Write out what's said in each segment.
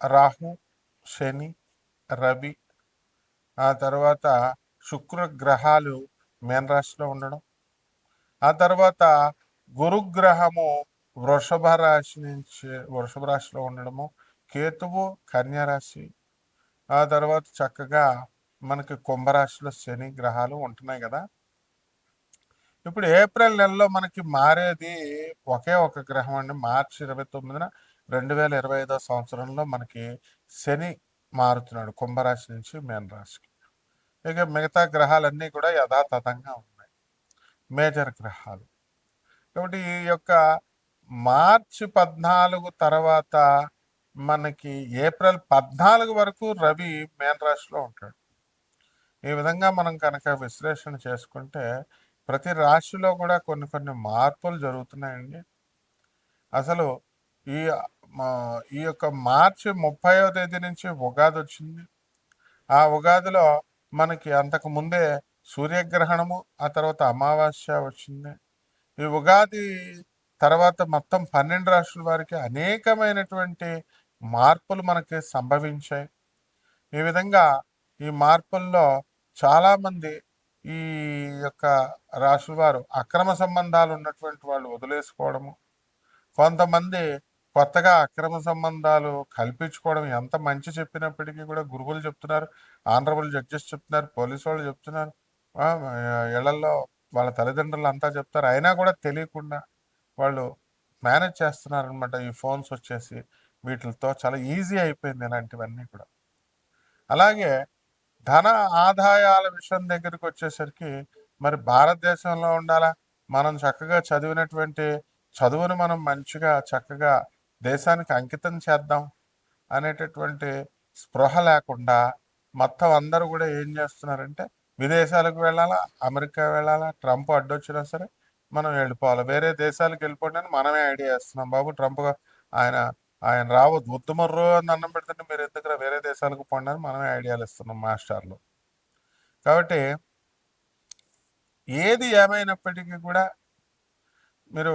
రాహు శని రవి ఆ తర్వాత శుక్ర గ్రహాలు మేన రాశిలో ఉండడం. ఆ తర్వాత గురుగ్రహము వృషభ రాశి నుంచి వృషభ రాశిలో ఉండడము కేతువు కన్యారాశి ఆ తర్వాత చక్కగా మనకి కుంభరాశిలో శని గ్రహాలు ఉంటున్నాయి కదా. ఇప్పుడు ఏప్రిల్ నెలలో మనకి మారేది ఒకే ఒక గ్రహం అండి. మార్చి ఇరవై తొమ్మిదిన రెండు వేల ఇరవై ఐదో సంవత్సరంలో మనకి శని మారుతున్నాడు కుంభరాశి నుంచి మేన రాశికి ఇక మిగతా గ్రహాలన్నీ కూడా యథాతథంగా ఉన్నాయి. మేజర్ గ్రహాలు. కాబట్టి ఈ యొక్క మార్చి పద్నాలుగు తర్వాత మనకి ఏప్రిల్ పద్నాలుగు వరకు రవి మేన రాశిలో ఉంటాడు. ఈ విధంగా మనం కనుక విశ్లేషణ చేసుకుంటే ప్రతి రాశిలో కూడా కొన్ని కొన్ని మార్పులు జరుగుతున్నాయండి. అసలు ఈ మా- ఈ యొక్క మార్చి ముప్పైవ తేదీ నుంచి ఉగాది వచ్చింది. ఆ ఉగాదిలో మనకి అంతకు ముందే సూర్యగ్రహణము ఆ తర్వాత అమావాస్య వచ్చింది. ఈ ఉగాది తర్వాత మొత్తం పన్నెండు రాష్ట్రాల వారికి అనేకమైనటువంటి మార్పులు మనకి సంభవించాయి. ఈ విధంగా ఈ మార్పుల్లో చాలామంది ఈ యొక్క రాశుల వారు అక్రమ సంబంధాలు ఉన్నటువంటి వాళ్ళు వదిలేసుకోవడము కొంతమంది కొత్తగా అక్రమ సంబంధాలు కల్పించుకోవడం ఎంత మంచి చెప్పినప్పటికీ కూడా గురువులు చెప్తున్నారు ఆనరబుల్ జడ్జెస్ చెప్తున్నారు పోలీసు వాళ్ళు చెప్తున్నారు ఇళ్ళలో వాళ్ళ తల్లిదండ్రులు అంతా చెప్తారు. అయినా కూడా తెలియకుండా వాళ్ళు మేనేజ్ చేస్తున్నారు అనమాట ఈ ఫోన్స్ వచ్చేసి వీటితో చాలా ఈజీ అయిపోయింది ఇలాంటివన్నీ కూడా. అలాగే ధన ఆదాయాల విషయం దగ్గరికి వచ్చేసరికి మరి భారతదేశంలో ఉండాలా? మనం చక్కగా చదివినటువంటి చదువును మనం మంచిగా చక్కగా దేశానికి అంకితం చేద్దాం అనేటటువంటి స్పృహ లేకుండా మొత్తం అందరూ కూడా ఏం చేస్తున్నారంటే విదేశాలకు వెళ్ళాలా అమెరికా వెళ్ళాలా ట్రంప్ అడ్డొచ్చినా సరే మనం వెళ్ళిపోవాలి. వేరే దేశాలకు వెళ్ళిపోండి అని మనమే ఐడియా ఇస్తున్నాం బాబు ట్రంప్ ఆయన ఆయన రావద్దు. ఉత్తమర్రు అని అన్నం పెడుతుంటే మీరు ఎందుకు వేరే దేశాలకు పోండి అని మనమే ఐడియాలు ఇస్తున్నాం మాస్టర్లు. కాబట్టి ఏది ఏమైనప్పటికీ కూడా మీరు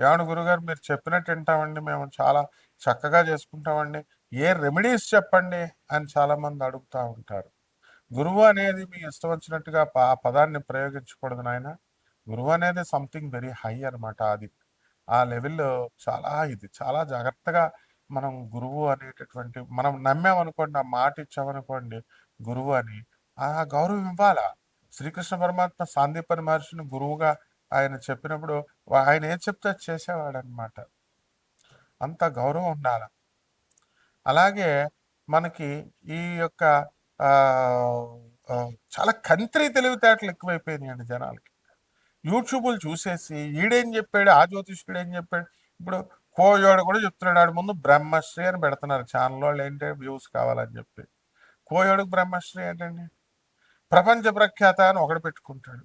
ఏమన్నా గురుగారు మీరు చెప్పినట్టు వింటామండి మేము చాలా చక్కగా చేసుకుంటామండి. ఏ రెమెడీస్ చెప్పండి అని చాలామంది అడుగుతూ ఉంటారు. గురువు అనేది మీ ఇష్టం వచ్చినట్టుగా ప- ఆ పదాన్ని ప్రయోగించకూడదు నాయన. గురువు అనేది సంథింగ్ వెరీ హై అనమాట అది. ఆ లెవెల్లో చాలా ఇది చాలా జాగ్రత్తగా మనం గురువు అనేటటువంటి మనం నమ్మామనుకోండి ఆ మాట ఇచ్చామనుకోండి గురువు అని ఆ గౌరవం ఇవ్వాలా? శ్రీకృష్ణ పరమాత్మ సాందీపని మహర్షిని గురువుగా ఆయన చెప్పినప్పుడు ఆయన ఏం చెప్తే చేసేవాడనమాట. అంత గౌరవం ఉండాలి. అలాగే మనకి ఈ యొక్క చాలా కంత్రి తెలివితేటలు ఎక్కువైపోయినాయండి జనాలకి. యూట్యూబ్లు చూసేసి ఈడేం చెప్పాడు ఆ జ్యోతిష్కుడు ఏం చెప్పాడు ఇప్పుడు కోయోడు కూడా చెప్తున్నాడు ఆడు ముందు బ్రహ్మశ్రీ అని పెడుతున్నారు ఛానల్ వాళ్ళు ఏంటంటే వ్యూస్ కావాలని చెప్పి. కోయోడుకు బ్రహ్మశ్రీ ఏంటండి? ప్రపంచ ప్రఖ్యాత అని ఒకడు పెట్టుకుంటాడు.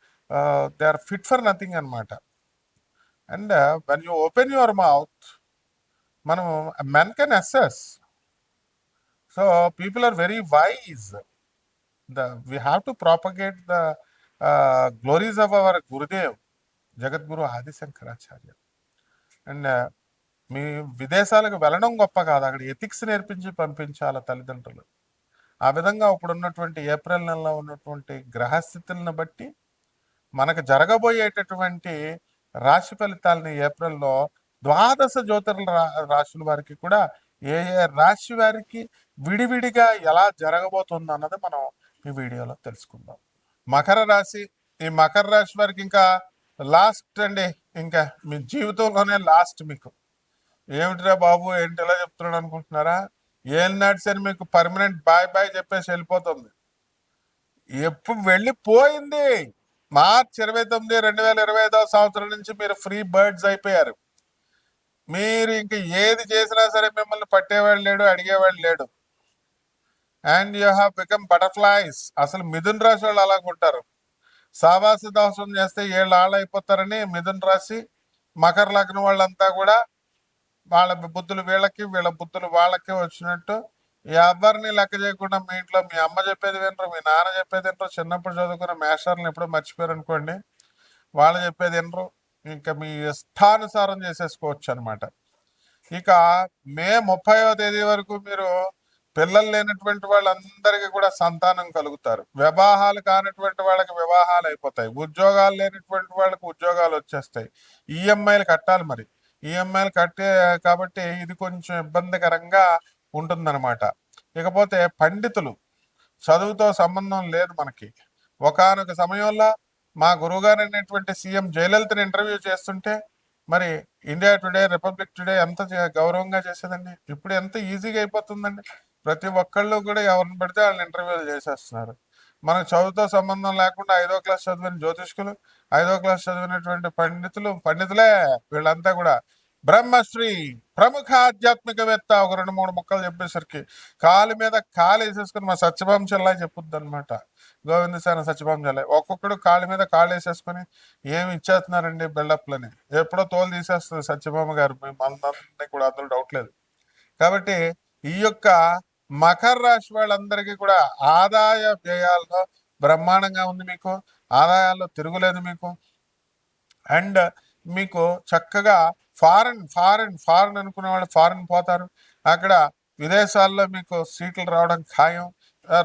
they are fit for nothing అనమాట and when you open your mouth మనం men can assess so people are very wise the we have to propagate the glories of our Gurudev Jagadguru Adi Shankaracharya and మీ విదేశాలకు వెళ్ళడం గొప్ప కాదు. అక్కడ ethics నేర్పించి పంపించాలి తల్లిదండ్రులు. ఆ విధంగా ఇప్పుడు ఉన్నటువంటి ఏప్రిల్ నెలలో ఉన్నటువంటి గ్రహస్థితులను బట్టి మనకు జరగబోయేటటువంటి రాశి ఫలితాలని ఏప్రిల్లో ద్వాదశ జ్యోతిర్ల రా- రాశుల వారికి కూడా ఏ ఏ రాశి వారికి విడివిడిగా ఎలా జరగబోతుంది అన్నది మనం ఈ వీడియోలో తెలుసుకుందాం. మకర రాశి ఈ మకర రాశి వారికి ఇంకా లాస్ట్ అండి. ఇంకా మీ జీవితంలోనే లాస్ట్ మీకు. ఏమిటిరా బాబు ఏంటి ఎలా చెప్తున్నాడు అనుకుంటున్నారా? ఏం సరే మీకు పర్మనెంట్ బాయ్ బాయ్ చెప్పేసి వెళ్ళిపోతుంది. ఎప్పుడు వెళ్ళిపోయింది. మార్చ్ ఇరవై తొమ్మిది రెండు వేల ఇరవై ఐదవ సంవత్సరం నుంచి మీరు ఫ్రీ బర్డ్స్ అయిపోయారు. మీరు ఇంక ఏది చేసినా సరే మిమ్మల్ని పట్టేవాడు లేడు అడిగేవాడు లేడు. And you have become butterflies అసలు మిథున్ రాశి వాళ్ళు అలాగుంటారు సావాస దోషం చేస్తే ఏళ్ళు ఆళ్ళు అయిపోతారని మిథున్ రాశి మకర లగ్నం వాళ్ళంతా కూడా వాళ్ళ బుద్ధులు వీళ్ళకి వీళ్ళ బుద్ధులు వాళ్ళకి వచ్చినట్టు ఎవరిని లెక్క చేయకుండా మీ ఇంట్లో మీ అమ్మ చెప్పేది వినరు మీ నాన్న చెప్పేది వినరు. చిన్నప్పుడు చదువుకున్న మేస్టర్లు ఎప్పుడో మర్చిపోయారు అనుకోండి వాళ్ళు చెప్పేది వినరు. ఇంకా మీ ఇష్టానుసారం చేసేసుకోవచ్చు అనమాట ఇక మే ముప్పైవ తేదీ వరకు మీరు పిల్లలు లేనటువంటి వాళ్ళందరికీ కూడా సంతానం కలుగుతారు. వివాహాలు కానటువంటి వాళ్ళకి వివాహాలు అయిపోతాయి. ఉద్యోగాలు లేనటువంటి వాళ్ళకి ఉద్యోగాలు వచ్చేస్తాయి. ఈఎంఐలు కట్టాలి మరి. ఈఎంఐలు కట్టే కాబట్టి ఇది కొంచెం ఇబ్బందికరంగా ఉంటుందన్నమాట. ఇకపోతే పండితులు చదువుతో సంబంధం లేదు మనకి. ఒకానొక సమయంలో మా గురువుగారు అయినటువంటి సీఎం జయలలితని ఇంటర్వ్యూ చేస్తుంటే మరి ఇండియా టుడే రిపబ్లిక్ టుడే ఎంత గౌరవంగా చేసేదండి? ఇప్పుడు ఎంత ఈజీగా అయిపోతుందండి? ప్రతి ఒక్కళ్ళు కూడా ఎవరిని పడితే వాళ్ళని ఇంటర్వ్యూలు చేసేస్తున్నారు. మనకు చదువుతో సంబంధం లేకుండా ఐదో క్లాస్ చదివిన జ్యోతిష్కులు ఐదో క్లాస్ చదివినటువంటి పండితులు పండితులే వీళ్ళంతా కూడా బ్రహ్మశ్రీ ప్రముఖ ఆధ్యాత్మికవేత్త ఒక రెండు మూడు ముక్కలు చెప్పేసరికి కాలు మీద కాలు వేసేసుకుని మా సత్యభామ చెల్లా చెప్పుద్ది అనమాట గోవిందసేన సత్యభామ చెల్లాయి ఒక్కొక్కడు కాలు మీద కాలు వేసేసుకుని ఏమి ఇచ్చేస్తున్నారండి బిల్డప్లని? ఎప్పుడో తోలు తీసేస్తుంది సత్యభామ గారు. మనందరినీ కూడా అందులో డౌట్ లేదు. కాబట్టి ఈ యొక్క మకర రాశి వాళ్ళందరికీ కూడా ఆదాయ వ్యయాల్లో బ్రహ్మాండంగా ఉంది మీకు. ఆదాయాల్లో తిరుగులేదు మీకు. అండ్ మీకు చక్కగా ఫారెన్ ఫారెన్ ఫారెన్ అనుకునే వాళ్ళు ఫారెన్ పోతారు. అక్కడ విదేశాల్లో మీకు సీట్లు రావడం ఖాయం.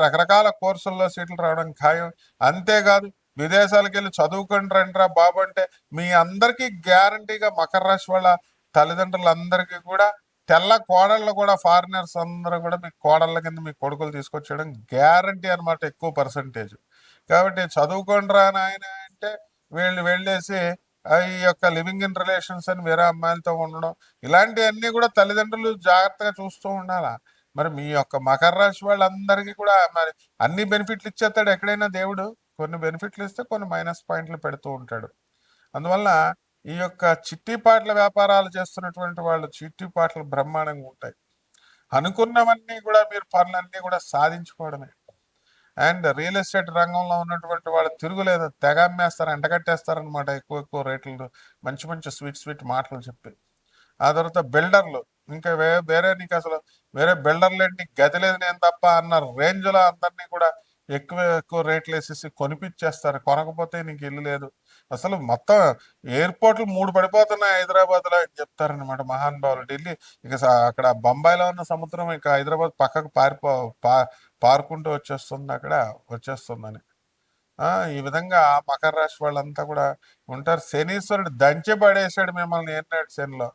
రకరకాల కోర్సుల్లో సీట్లు రావడం ఖాయం. అంతేకాదు విదేశాలకు వెళ్ళి చదువుకొని రండిరా బాబు అంటే మీ అందరికీ గ్యారంటీగా మకర రాశి వాళ్ళ తల్లిదండ్రులందరికీ కూడా తెల్ల కోడళ్ళు కూడా ఫారినర్స్ అందరూ కూడా మీ కోడళ్ళ కింద మీ కొడుకులు తీసుకొచ్చేయడం గ్యారంటీ అన్నమాట ఎక్కువ పర్సంటేజ్. కాబట్టి చదువుకొని రా నాయన అంటే వీళ్ళు వెళ్ళేసి ఈ యొక్క లివింగ్ ఇన్ రిలేషన్స్ అని వేరే అమ్మాయిలతో ఉండడం ఇలాంటివన్నీ కూడా తల్లిదండ్రులు జాగ్రత్తగా చూస్తూ ఉండాలా? మరి మీ యొక్క మకర రాశి వాళ్ళందరికీ కూడా మరి అన్ని బెనిఫిట్లు ఇచ్చేస్తాడు ఎక్కడైనా దేవుడు? కొన్ని బెనిఫిట్లు ఇస్తే కొన్ని మైనస్ పాయింట్లు పెడుతూ ఉంటాడు. అందువల్ల ఈ యొక్క చిట్టిపాట్ల వ్యాపారాలు చేస్తున్నటువంటి వాళ్ళు చిట్టిపాట్లు బ్రహ్మాండంగా ఉంటాయి. అనుకున్నవన్నీ కూడా మీరు పనులన్నీ కూడా సాధించుకోవడమే. అండ్ రియల్ ఎస్టేట్ రంగంలో ఉన్నటువంటి వాళ్ళు తిరుగులేదు తెగ అమ్మేస్తారు ఎంటకట్టేస్తారనమాట ఎక్కువ ఎక్కువ రేట్లు మంచి మంచి స్వీట్ స్వీట్ మాటలు చెప్పి. ఆ తర్వాత బిల్డర్లు ఇంకా వే వేరే నీకు అసలు వేరే బిల్డర్లు ఏంటి గది లేదు నేను తప్ప అన్న రేంజ్లో అందరినీ కూడా ఎక్కువ ఎక్కువ రేట్లు వేసేసి కొనిపించేస్తారు. కొనకపోతే నీకు ఇల్లు లేదు. అసలు మొత్తం ఎయిర్పోర్ట్లు మూడు పడిపోతున్నాయి హైదరాబాద్లో అని చెప్తారనమాట మహానుభావులు ఢిల్లీ ఇక అక్కడ బొంబాయిలో ఉన్న సముద్రం ఇక హైదరాబాద్ పక్కకు పారిపో పా పారుకుంటూ వచ్చేస్తుంది అక్కడ వచ్చేస్తుందని. ఈ విధంగా మకర రాశి వాళ్ళంతా కూడా ఉంటారు. శనీశ్వరుడు దంచి పడేసాడు మిమ్మల్ని ఏనాడు శనిలో.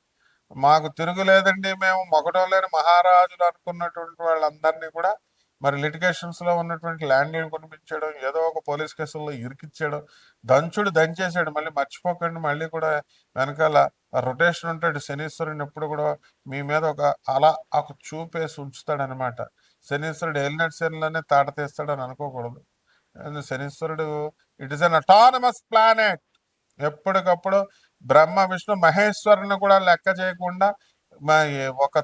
మాకు తిరుగులేదండి మేము మొగటం లేని మహారాజులు అనుకున్నటువంటి వాళ్ళందరినీ కూడా మరి లిటిగేషన్స్లో ఉన్నటువంటి ల్యాండ్లను కొనిపించడం ఏదో ఒక పోలీస్ కేసుల్లో ఇరికిచ్చాడు దంచుడు దంచేసాడు. మళ్ళీ మర్చిపోకండి మళ్ళీ కూడా వెనకాల రొటేషన్ ఉంటాడు. శనీశ్వరుని ఎప్పుడు కూడా మీ మీద ఒక అలా ఒక చూపేసి ఉంచుతాడు అనమాట శనీశ్వరుడు ఏలినట్ శనిలోనే తాట తీస్తాడని అనుకోకూడదు. శనీశ్వరుడు it is an autonomous planet ఎప్పటికప్పుడు బ్రహ్మ విష్ణు మహేశ్వరుని కూడా లెక్క చేయకుండా ఒక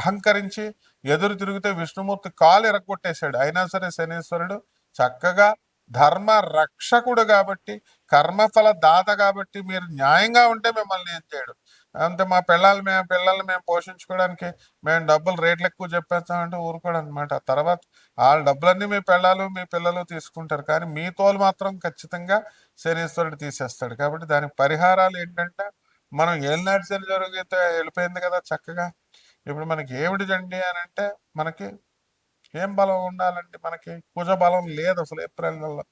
అహంకరించి ఎదురు తిరిగితే విష్ణుమూర్తి కాలు ఎరగొట్టేశాడు. అయినా సరే శనీశ్వరుడు చక్కగా ధర్మ రక్షకుడు కాబట్టి కర్మఫల దాత కాబట్టి మీరు న్యాయంగా ఉంటే మిమ్మల్ని ఏం చేయడు. అంతే మా పిల్లలు మేము పిల్లల్ని మేము పోషించుకోవడానికి మేము డబ్బులు రేట్లు ఎక్కువ చెప్పేస్తామంటే ఊరుకోడు అనమాట తర్వాత వాళ్ళ డబ్బులన్నీ మీ పిల్లలు మీ పిల్లలు తీసుకుంటారు. కానీ మీ తోలు మాత్రం ఖచ్చితంగా శనీశ్వరుడు తీసేస్తాడు. కాబట్టి దానికి పరిహారాలు ఏంటంటే మనం ఏం శని జరిగితే వెళ్ళిపోయింది కదా చక్కగా. ఇప్పుడు మనకి ఏమిటి జండి అని అంటే మనకి ఏం బలం ఉండాలండి? మనకి కుజ బలం లేదు అసలు ఏప్రిల్ నెలలో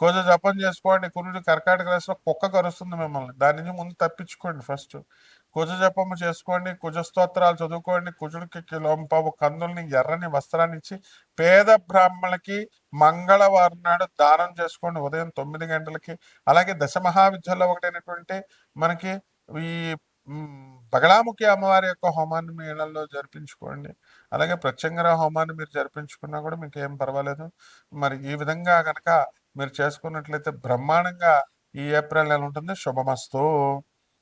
కుజ జపం చేసుకోండి కురుడు కర్కాటక రాశిలో కుక్క కరుస్తుంది మిమ్మల్ని. దాని నుంచి ముందు తప్పించుకోండి ఫస్ట్. కుజ జపము చేసుకోండి కుజ స్తోత్రాలు చదువుకోండి కుజుడికి కిలోంపావు కందుల్ని ఎర్రని వస్త్రాన్ని ఇచ్చి పేద బ్రాహ్మణులకి మంగళవారం నాడు దానం చేసుకోండి. ఉదయం తొమ్మిది గంటలకి. అలాగే దశ మహావిద్యలో ఒకటైనటువంటి మనకి ఈ మ్, బగళాముఖి అమ్మవారి యొక్క హోమాన్ని మీ ఇళ్ళలో జరిపించుకోండి. అలాగే ప్రత్యంగర హోమాన్ని మీరు జరిపించుకున్నా కూడా మీకు ఏం పర్వాలేదు. మరి ఈ విధంగా కనుక మీరు చేసుకున్నట్లయితే బ్రహ్మాండంగా ఈ ఏప్రిల్ నెల ఉంటుంది. శుభమస్తు.